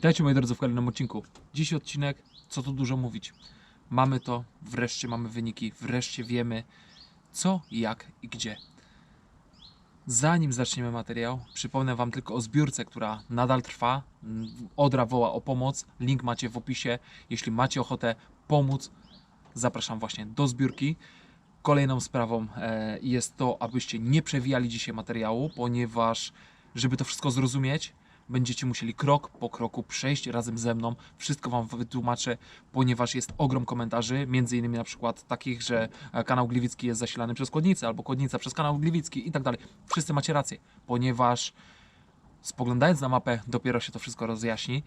Witajcie moi drodzy w kolejnym odcinku. Dziś odcinek, co tu dużo mówić. Mamy to, wreszcie mamy wyniki, wreszcie wiemy co, jak i gdzie. Zanim zaczniemy materiał, przypomnę Wam tylko o zbiórce, która nadal trwa. Odra woła o pomoc. Link macie w opisie. Jeśli macie ochotę pomóc, zapraszam właśnie do zbiórki. Kolejną sprawą e, jest to, abyście nie przewijali dzisiaj materiału, ponieważ, żeby to wszystko zrozumieć, będziecie musieli krok po kroku przejść razem ze mną. Wszystko Wam wytłumaczę, ponieważ jest ogrom komentarzy, między innymi na przykład takich, że e, kanał Gliwicki jest zasilany przez Kłodnicę, albo Kłodnica przez kanał Gliwicki i tak dalej. Wszyscy macie rację, ponieważ spoglądając na mapę dopiero się to wszystko rozjaśni.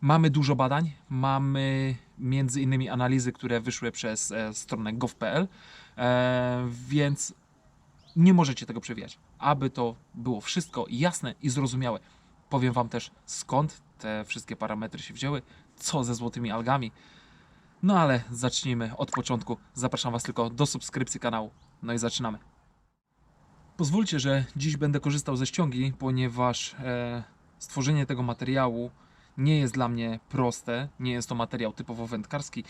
Mamy dużo badań, mamy między innymi analizy, które wyszły przez e, stronę gov.pl, e, więc nie możecie tego przewijać. Aby to było wszystko jasne i zrozumiałe. Powiem Wam też skąd te wszystkie parametry się wzięły, co ze złotymi algami. No ale zacznijmy od początku. Zapraszam Was tylko do subskrypcji kanału. No i zaczynamy. Pozwólcie, że dziś będę korzystał ze ściągi, ponieważ e, stworzenie tego materiału nie jest dla mnie proste. Nie jest to materiał typowo wędkarski,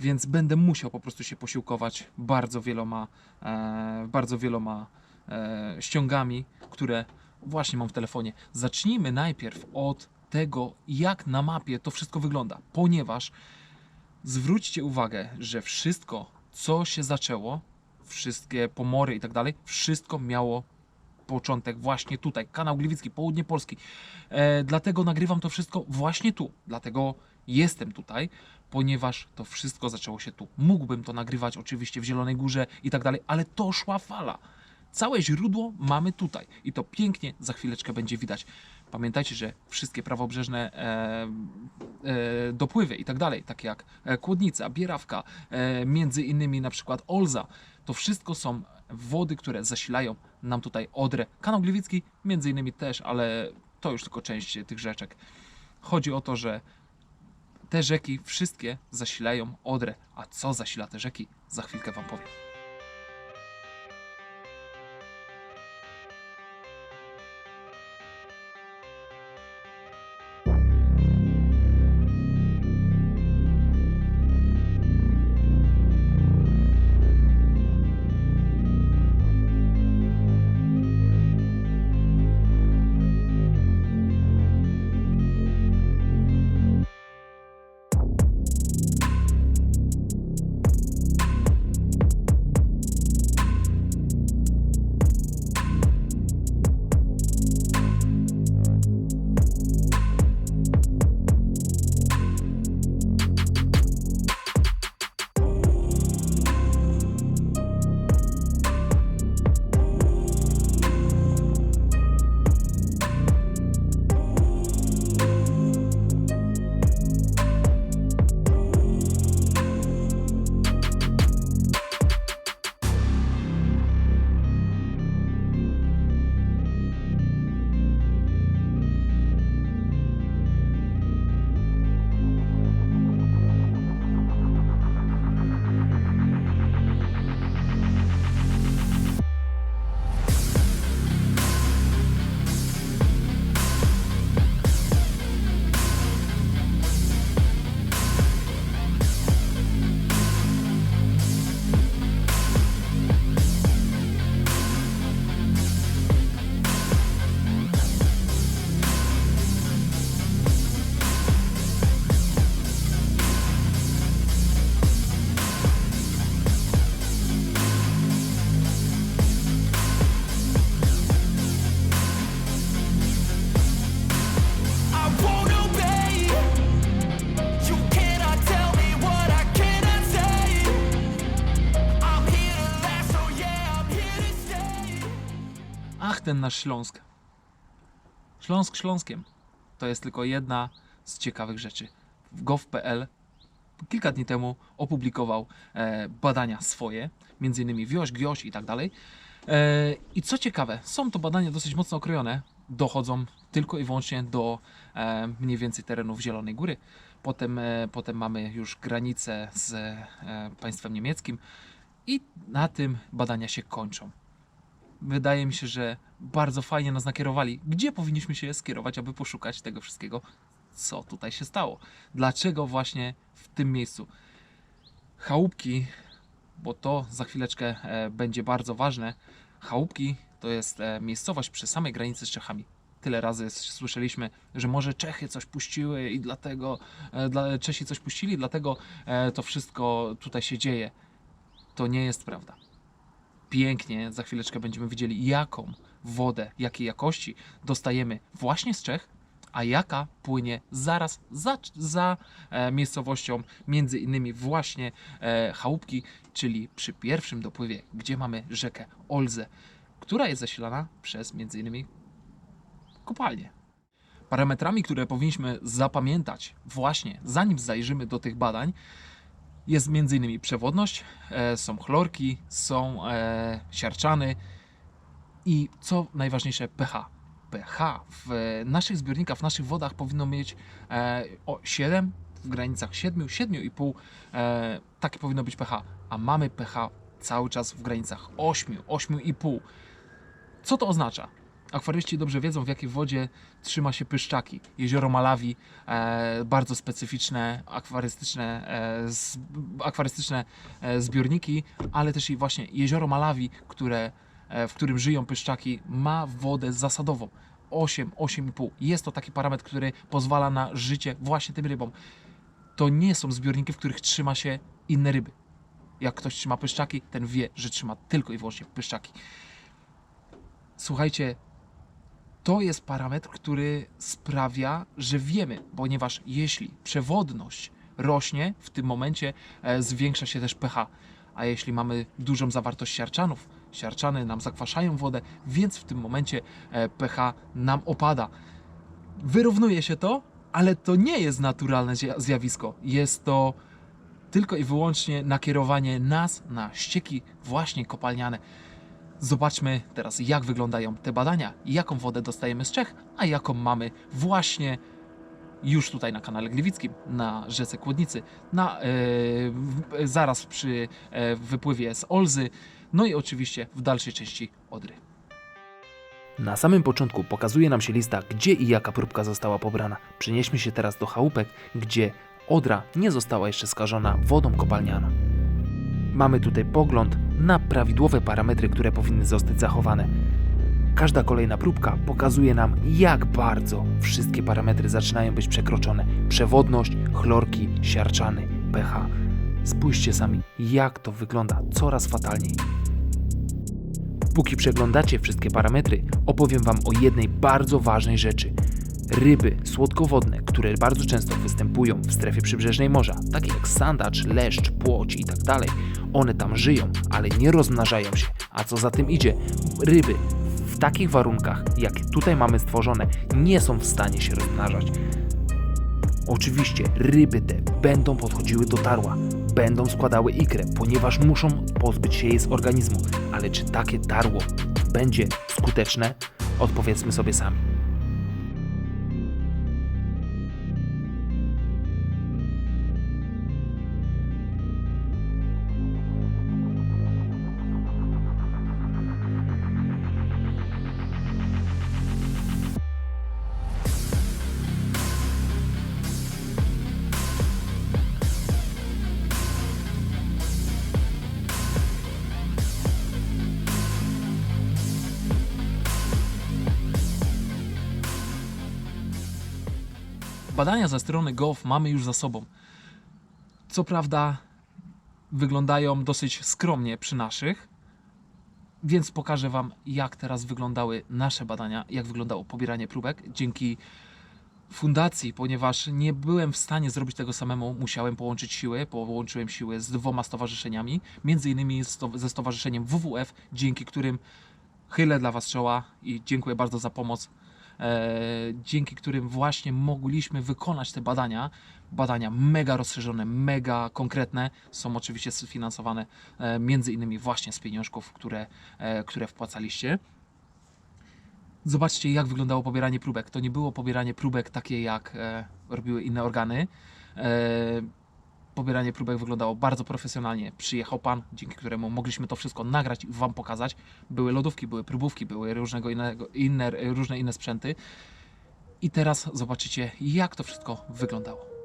więc będę musiał po prostu się posiłkować bardzo wieloma, e, bardzo wieloma e, ściągami, które właśnie mam w telefonie. Zacznijmy najpierw od tego, jak na mapie to wszystko wygląda, ponieważ zwróćcie uwagę, że wszystko, co się zaczęło, wszystkie pomory i tak dalej, wszystko miało początek właśnie tutaj, kanał Gliwicki, południe Polski. E, dlatego nagrywam to wszystko właśnie tu, dlatego jestem tutaj, ponieważ to wszystko zaczęło się tu. Mógłbym to nagrywać oczywiście w Zielonej Górze i tak dalej, ale to szła fala. Całe źródło mamy tutaj i to pięknie za chwileczkę będzie widać. Pamiętajcie, że wszystkie prawobrzeżne e, e, dopływy i tak dalej, takie jak e, Kłodnica, Bierawka, e, między innymi na przykład Olza, to wszystko są wody, które zasilają nam tutaj Odrę. Kanał Gliwicki między innymi też, ale to już tylko część tych rzeczek. Chodzi o to, że te rzeki wszystkie zasilają Odrę. A co zasila te rzeki? Za chwilkę Wam powiem. Ten nasz Śląsk. Śląsk Śląskiem. To jest tylko jedna z ciekawych rzeczy. W gov.pl kilka dni temu opublikował e, badania swoje, między innymi wioś, gioś i tak dalej. E, I co ciekawe, są to badania dosyć mocno okrojone, dochodzą tylko i wyłącznie do e, mniej więcej terenów Zielonej Góry. Potem, e, potem mamy już granicę z e, państwem niemieckim i na tym badania się kończą wydaje mi się, że bardzo fajnie nas nakierowali, gdzie powinniśmy się skierować, aby poszukać tego wszystkiego, co tutaj się stało. Dlaczego właśnie w tym miejscu. Chałupki, bo to za chwileczkę e, będzie bardzo ważne. Chałupki to jest e, miejscowość przy samej granicy z Czechami. Tyle razy słyszeliśmy, że może Czechy coś puściły i dlatego e, Czesi coś puścili, dlatego to wszystko tutaj się dzieje. To nie jest prawda. Pięknie, za chwileczkę będziemy widzieli, jaką wodę, jakiej jakości dostajemy właśnie z Czech, a jaka płynie zaraz za, za e, miejscowością, między innymi właśnie e, Chałupki, czyli przy pierwszym dopływie, gdzie mamy rzekę Olzę, która jest zasilana przez między innymi kopalnie. Parametrami, które powinniśmy zapamiętać właśnie zanim zajrzymy do tych badań, jest innymi przewodność, e, są chlorki, są e, siarczany i co najważniejsze pH. pH w naszych zbiornikach, w naszych wodach powinno mieć e, o 7, w granicach 7, 7,5 e, takie powinno być pH, a mamy pH cały czas w granicach 8, 8,5. Co to oznacza? Akwaryści dobrze wiedzą, w jakiej wodzie trzyma się pyszczaki. Jezioro Malawi, e, bardzo specyficzne akwarystyczne, e, z, akwarystyczne e, zbiorniki, ale też i właśnie jezioro Malawi, które, e, w którym żyją pyszczaki, ma wodę zasadową. 8, 8,5. Jest to taki parametr, który pozwala na życie właśnie tym rybom. To nie są zbiorniki, w których trzyma się inne ryby. Jak ktoś trzyma pyszczaki, ten wie, że trzyma tylko i wyłącznie pyszczaki. Słuchajcie, to jest parametr, który sprawia, że wiemy, ponieważ jeśli przewodność rośnie, w tym momencie e, zwiększa się też pH. A jeśli mamy dużą zawartość siarczanów, siarczany nam zakwaszają wodę, więc w tym momencie e, pH nam opada. Wyrównuje się to, ale to nie jest naturalne zja- zjawisko. Jest to tylko i wyłącznie nakierowanie nas na ścieki właśnie kopalniane. Zobaczmy teraz, jak wyglądają te badania, jaką wodę dostajemy z Czech, a jaką mamy właśnie już tutaj na kanale Gliwickim, na rzece Kłodnicy, na, e, w- zaraz przy e, wypływie z Olzy, no i oczywiście w dalszej części Odry. Na samym początku pokazuje nam się lista, gdzie i jaka próbka została pobrana. Przenieśmy się teraz do chałupek, gdzie odra nie została jeszcze skażona wodą kopalnianą. Mamy tutaj pogląd na prawidłowe parametry, które powinny zostać zachowane. Każda kolejna próbka pokazuje nam, jak bardzo wszystkie parametry zaczynają być przekroczone. Przewodność, chlorki, siarczany, pH. Spójrzcie sami, jak to wygląda coraz fatalniej. Póki przeglądacie wszystkie parametry, opowiem Wam o jednej bardzo ważnej rzeczy. Ryby słodkowodne, które bardzo często występują w strefie przybrzeżnej morza, takie jak sandacz, leszcz, płoć i tak one tam żyją, ale nie rozmnażają się. A co za tym idzie, ryby w takich warunkach, jak tutaj mamy stworzone, nie są w stanie się rozmnażać. Oczywiście ryby te będą podchodziły do tarła, będą składały ikrę, ponieważ muszą pozbyć się jej z organizmu. Ale czy takie tarło będzie skuteczne? Odpowiedzmy sobie sami. Badania ze strony GOV mamy już za sobą. Co prawda wyglądają dosyć skromnie przy naszych, więc pokażę Wam, jak teraz wyglądały nasze badania, jak wyglądało pobieranie próbek. Dzięki fundacji, ponieważ nie byłem w stanie zrobić tego samemu, musiałem połączyć siły, połączyłem siły z dwoma stowarzyszeniami, między innymi ze stowarzyszeniem WWF, dzięki którym chylę dla Was czoła i dziękuję bardzo za pomoc, dzięki którym właśnie mogliśmy wykonać te badania. Badania mega rozszerzone, mega konkretne, są oczywiście sfinansowane e, między innymi właśnie z pieniążków, które, e, które wpłacaliście. Zobaczcie, jak wyglądało pobieranie próbek. To nie było pobieranie próbek takie, jak e, robiły inne organy. Pobieranie próbek wyglądało bardzo profesjonalnie. Przyjechał pan, dzięki któremu mogliśmy to wszystko nagrać i wam pokazać. Były lodówki, były próbówki, były różnego innego, inne, różne inne sprzęty. I teraz zobaczycie, jak to wszystko wyglądało.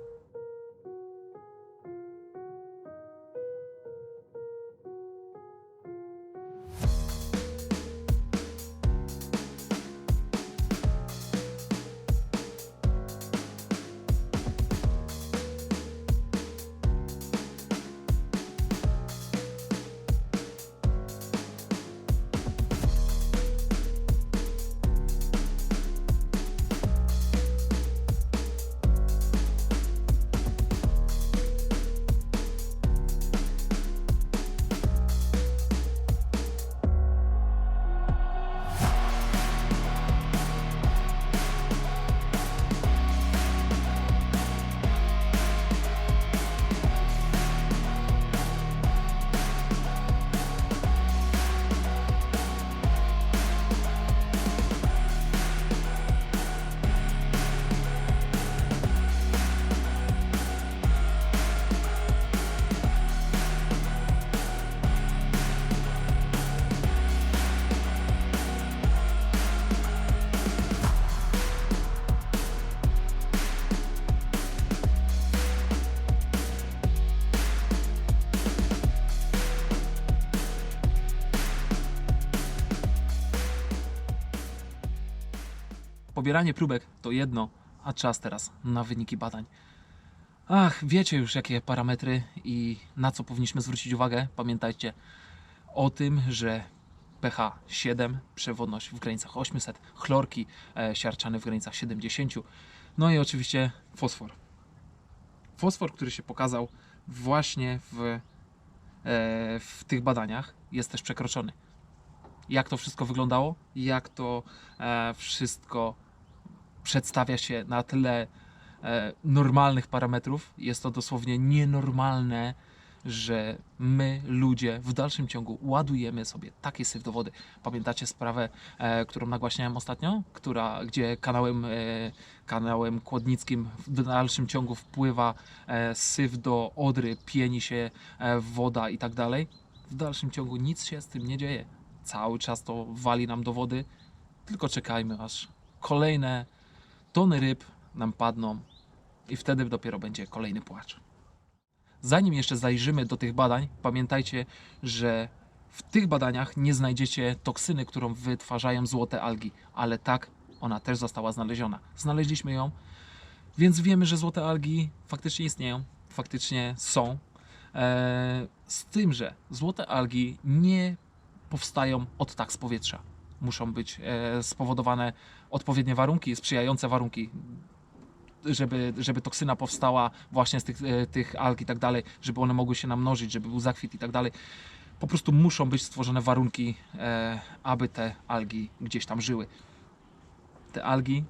Pobieranie próbek to jedno, a czas teraz na wyniki badań. Ach, wiecie już jakie parametry i na co powinniśmy zwrócić uwagę. Pamiętajcie o tym, że pH 7, przewodność w granicach 800, chlorki e, siarczane w granicach 70, no i oczywiście fosfor. Fosfor, który się pokazał właśnie w, e, w tych badaniach, jest też przekroczony. Jak to wszystko wyglądało? Jak to e, wszystko przedstawia się na tle e, normalnych parametrów? Jest to dosłownie nienormalne, że my, ludzie, w dalszym ciągu ładujemy sobie takie syf do wody. Pamiętacie sprawę, e, którą nagłaśniałem ostatnio? Która, gdzie kanałem, e, kanałem kłodnickim w dalszym ciągu wpływa e, syf do Odry, pieni się e, woda i tak dalej. W dalszym ciągu nic się z tym nie dzieje. Cały czas to wali nam do wody, tylko czekajmy aż kolejne tony ryb nam padną i wtedy dopiero będzie kolejny płacz. Zanim jeszcze zajrzymy do tych badań, pamiętajcie, że w tych badaniach nie znajdziecie toksyny, którą wytwarzają złote algi, ale tak, ona też została znaleziona. Znaleźliśmy ją, więc wiemy, że złote algi faktycznie istnieją, faktycznie są. Eee, z tym, że złote algi nie powstają od tak z powietrza. Muszą być e, spowodowane odpowiednie warunki, sprzyjające warunki, żeby, żeby toksyna powstała właśnie z tych, e, tych alg i tak dalej, żeby one mogły się namnożyć, żeby był zakwit i tak dalej. Po prostu muszą być stworzone warunki, e, aby te algi gdzieś tam żyły. Te algi,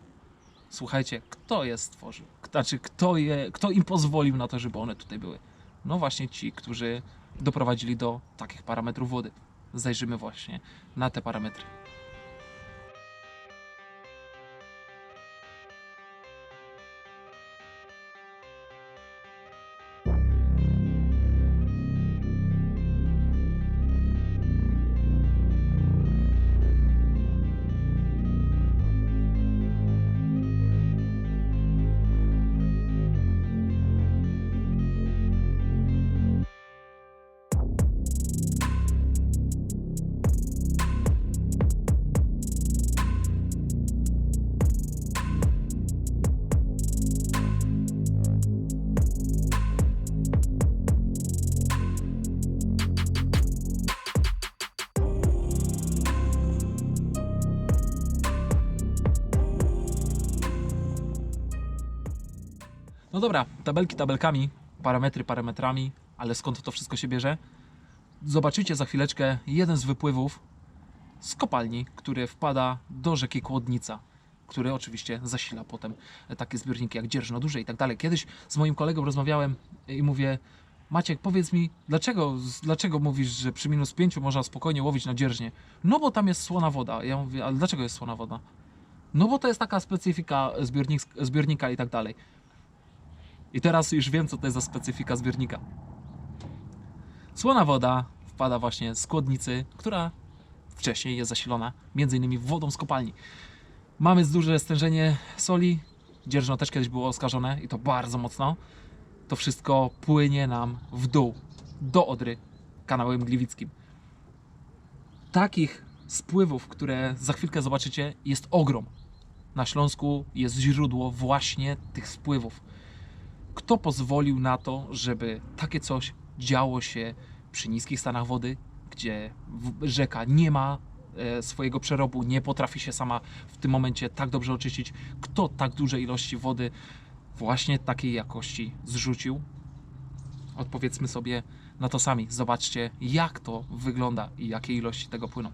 słuchajcie, kto je stworzył? Znaczy, kto, je, kto im pozwolił na to, żeby one tutaj były? No właśnie ci, którzy doprowadzili do takich parametrów wody. Zajrzymy właśnie na te parametry. No dobra, tabelki tabelkami, parametry parametrami, ale skąd to wszystko się bierze? Zobaczycie za chwileczkę jeden z wypływów z kopalni, który wpada do rzeki Kłodnica, który oczywiście zasila potem takie zbiorniki jak Dzierżno Duże i tak dalej. Kiedyś z moim kolegą rozmawiałem i mówię, Maciek, powiedz mi, dlaczego, dlaczego mówisz, że przy minus 5 można spokojnie łowić na dzierżnie? No bo tam jest słona woda. Ja mówię, ale dlaczego jest słona woda? No bo to jest taka specyfika zbiornik, zbiornika i tak dalej. I teraz już wiem, co to jest za specyfika zbiornika. Słona woda wpada właśnie z kłodnicy, która wcześniej jest zasilona m.in. wodą z kopalni. Mamy duże stężenie soli. Dzierżno też kiedyś było oskarżone i to bardzo mocno. To wszystko płynie nam w dół, do Odry, kanałem Gliwickim. Takich spływów, które za chwilkę zobaczycie, jest ogrom. Na Śląsku jest źródło właśnie tych spływów. Kto pozwolił na to, żeby takie coś działo się przy niskich stanach wody, gdzie rzeka nie ma e, swojego przerobu, nie potrafi się sama w tym momencie tak dobrze oczyścić? Kto tak duże ilości wody właśnie takiej jakości zrzucił? Odpowiedzmy sobie na to sami. Zobaczcie, jak to wygląda i jakie ilości tego płyną.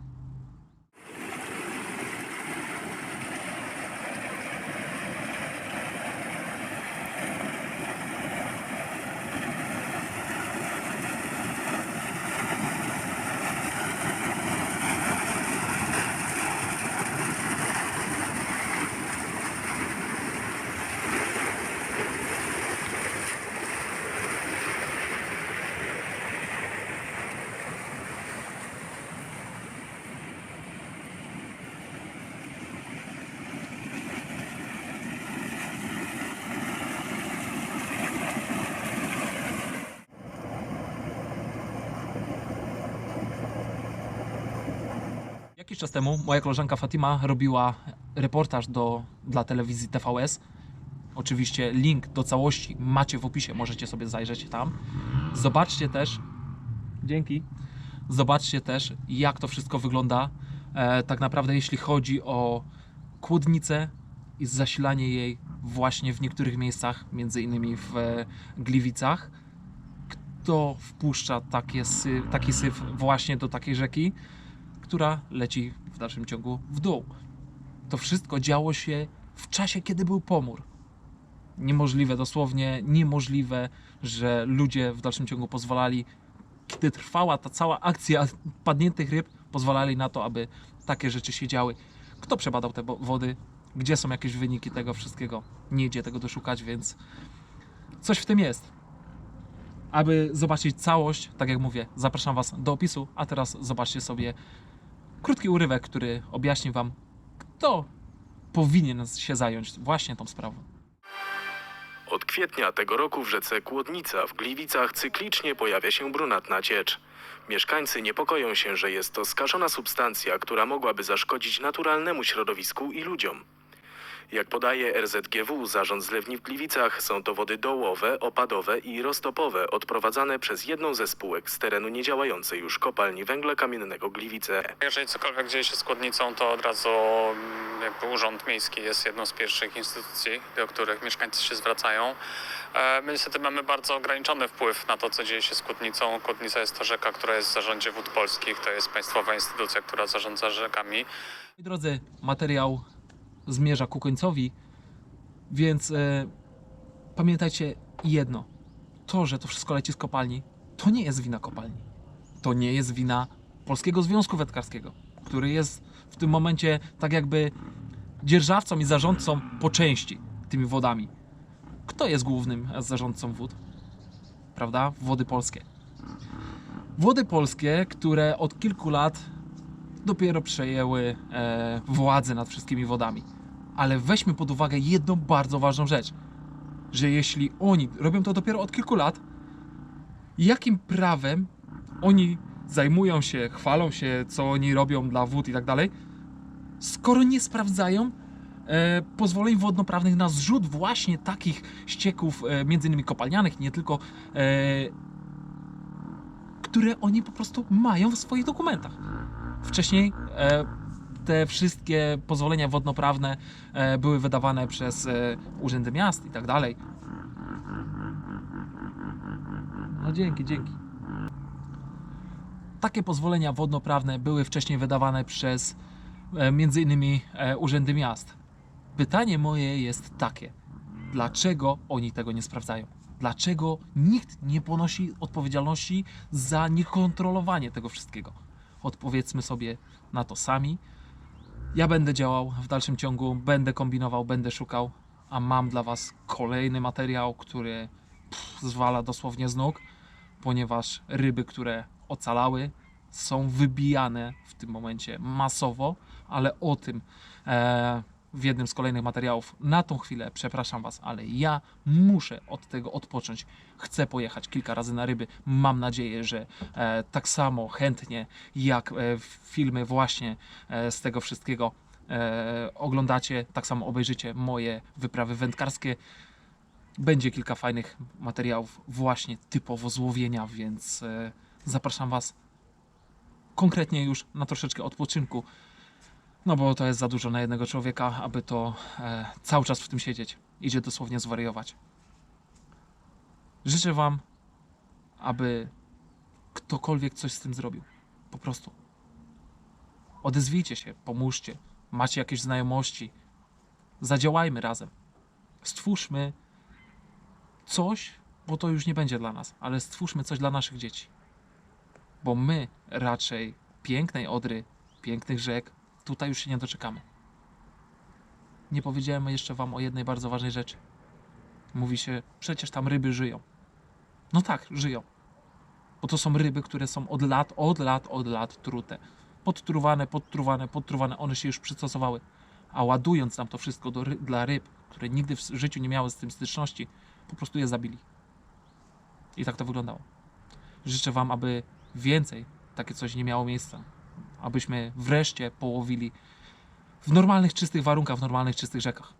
Jakiś czas temu moja koleżanka Fatima robiła reportaż do, dla telewizji TVS. Oczywiście link do całości macie w opisie, możecie sobie zajrzeć tam. Zobaczcie też, dzięki, zobaczcie też jak to wszystko wygląda e, tak naprawdę jeśli chodzi o kłodnicę i zasilanie jej właśnie w niektórych miejscach, między innymi w e, Gliwicach. Kto wpuszcza takie sy, taki syf właśnie do takiej rzeki? Która leci w dalszym ciągu w dół. To wszystko działo się w czasie, kiedy był pomór. Niemożliwe, dosłownie niemożliwe, że ludzie w dalszym ciągu pozwalali, kiedy trwała ta cała akcja padniętych ryb, pozwalali na to, aby takie rzeczy się działy. Kto przebadał te wody? Gdzie są jakieś wyniki tego wszystkiego? Nie idzie tego doszukać, więc coś w tym jest. Aby zobaczyć całość, tak jak mówię, zapraszam Was do opisu, a teraz zobaczcie sobie krótki urywek, który objaśni Wam, kto powinien się zająć właśnie tą sprawą. Od kwietnia tego roku w rzece Kłodnica w Gliwicach cyklicznie pojawia się brunatna ciecz. Mieszkańcy niepokoją się, że jest to skażona substancja, która mogłaby zaszkodzić naturalnemu środowisku i ludziom. Jak podaje RZGW, zarząd zlewni w Gliwicach, są to wody dołowe, opadowe i roztopowe odprowadzane przez jedną ze spółek z terenu niedziałającej już kopalni węgla kamiennego Gliwice. Jeżeli cokolwiek dzieje się z składnicą, to od razu mm, jakby Urząd Miejski jest jedną z pierwszych instytucji, do których mieszkańcy się zwracają. E, My niestety mamy bardzo ograniczony wpływ na to, co dzieje się z Kłodnicą. Kłodnica jest to rzeka, która jest w zarządzie wód polskich, to jest państwowa instytucja, która zarządza rzekami. Drodzy, materiał zmierza ku końcowi, więc e, pamiętajcie jedno. To, że to wszystko leci z kopalni, to nie jest wina kopalni. To nie jest wina Polskiego Związku Wędkarskiego, który jest w tym momencie tak jakby dzierżawcą i zarządcą po części tymi wodami. Kto jest głównym zarządcą wód? Prawda? Wody Polskie. Wody Polskie, które od kilku lat dopiero przejęły e, władzę nad wszystkimi wodami. Ale weźmy pod uwagę jedną bardzo ważną rzecz, że jeśli oni robią to dopiero od kilku lat, jakim prawem oni zajmują się, chwalą się, co oni robią dla wód i tak dalej, skoro nie sprawdzają e, pozwoleń wodnoprawnych na zrzut właśnie takich ścieków, e, między innymi kopalnianych, nie tylko, e, które oni po prostu mają w swoich dokumentach. Wcześniej e, te wszystkie pozwolenia wodnoprawne e, były wydawane przez e, urzędy miast i tak dalej. No dzięki, dzięki. Takie pozwolenia wodnoprawne były wcześniej wydawane przez e, między innymi urzędy miast. Pytanie moje jest takie: dlaczego oni tego nie sprawdzają? Dlaczego nikt nie ponosi odpowiedzialności za niekontrolowanie tego wszystkiego? Odpowiedzmy sobie na to sami. Ja będę działał w dalszym ciągu, będę kombinował, będę szukał, a mam dla Was kolejny materiał, który pff, zwala dosłownie z nóg, ponieważ ryby, które ocalały, są wybijane w tym momencie masowo, ale o tym e, w jednym z kolejnych materiałów. Na tą chwilę przepraszam Was, ale ja muszę od tego odpocząć. Chcę pojechać kilka razy na ryby. Mam nadzieję, że e, tak samo chętnie jak e, filmy właśnie e, z tego wszystkiego e, oglądacie, tak samo obejrzycie moje wyprawy wędkarskie. Będzie kilka fajnych materiałów właśnie typowo z łowienia, więc e, zapraszam Was konkretnie już na troszeczkę odpoczynku. No bo to jest za dużo na jednego człowieka, aby to e, cały czas w tym siedzieć. Idzie dosłownie zwariować. Życzę Wam, aby ktokolwiek coś z tym zrobił. Po prostu. Odezwijcie się, pomóżcie. Macie jakieś znajomości. Zadziałajmy razem. Stwórzmy coś, bo to już nie będzie dla nas, ale stwórzmy coś dla naszych dzieci. Bo my raczej pięknej Odry, pięknych rzek, tutaj już się nie doczekamy. Nie powiedziałem jeszcze Wam o jednej bardzo ważnej rzeczy. Mówi się, przecież tam ryby żyją. No tak, żyją. Bo to są ryby, które są od lat, od lat, od lat trute. Podtruwane, podtruwane, podtruwane, one się już przystosowały. A ładując nam to wszystko do, dla ryb, które nigdy w życiu nie miały z tym styczności, po prostu je zabili. I tak to wyglądało. Życzę Wam, aby więcej takie coś nie miało miejsca. Abyśmy wreszcie połowili w normalnych, czystych warunkach, w normalnych, czystych rzekach.